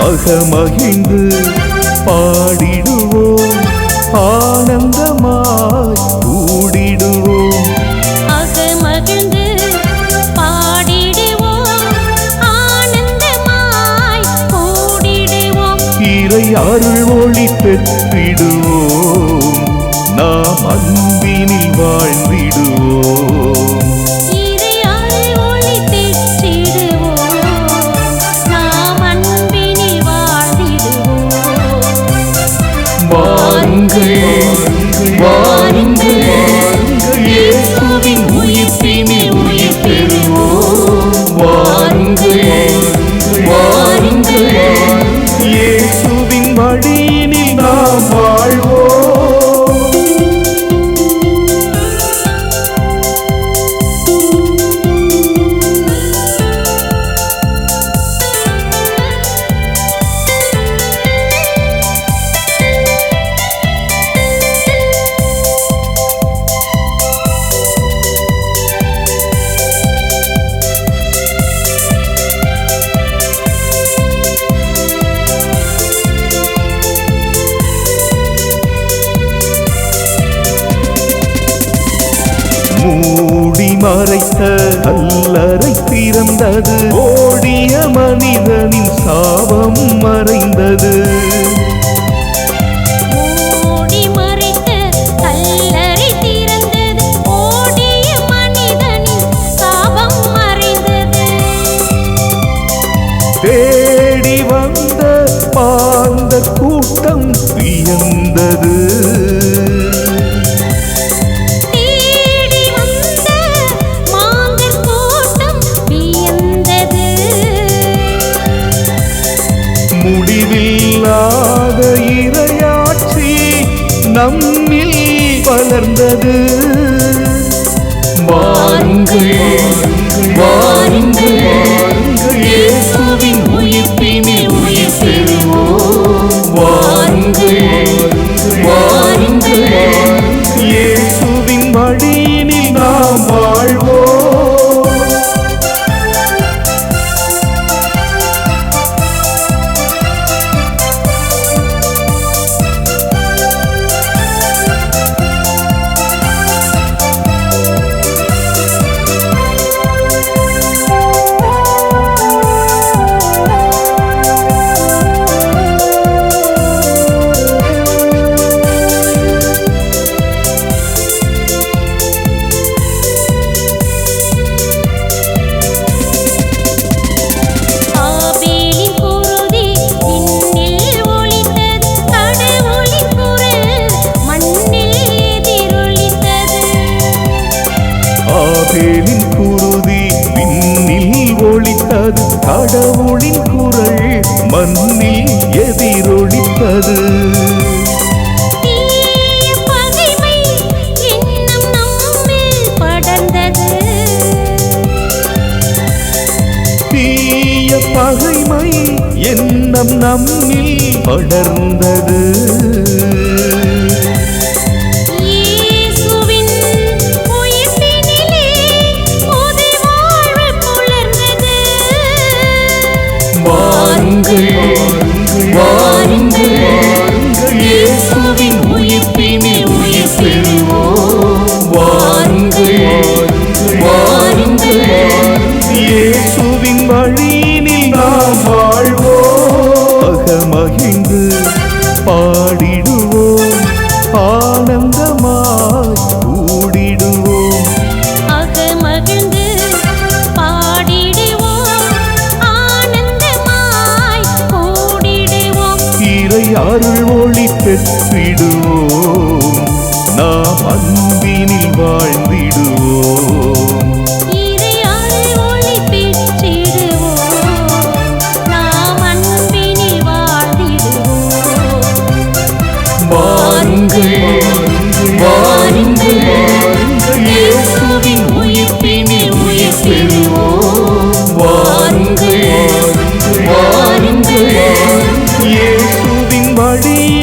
அகமகிழ்ந்து பாடிடுவோம். ஆனந்தமாய் கூடிடுவோம். அகமகிழ்ந்து பாடிடுவோம். ஆனந்தமாய் கூடிடுவோம். இறை அருள் ஒளி பெற்றிடுவோம். நாம் அன்பினில் வாழ்ந்திடுவோம். மறைத்த அல்லறை திறந்தது. ஓடிய மனிதனின் சாபம் மறைந்தது. நம்மில் வளர்ந்தது வாருங்கள் வாருங்கள் வாருங்கள் இயேசுவின் கண்ணில் எதிரொலிப்பது தீய பகைமை எண்ணம் நம்மில் படர்ந்தது. இறை அருள் ஒளி பெற்றிடுவோம். நாம் அன்பினில் வாழ்ந்திடுவோம். ti.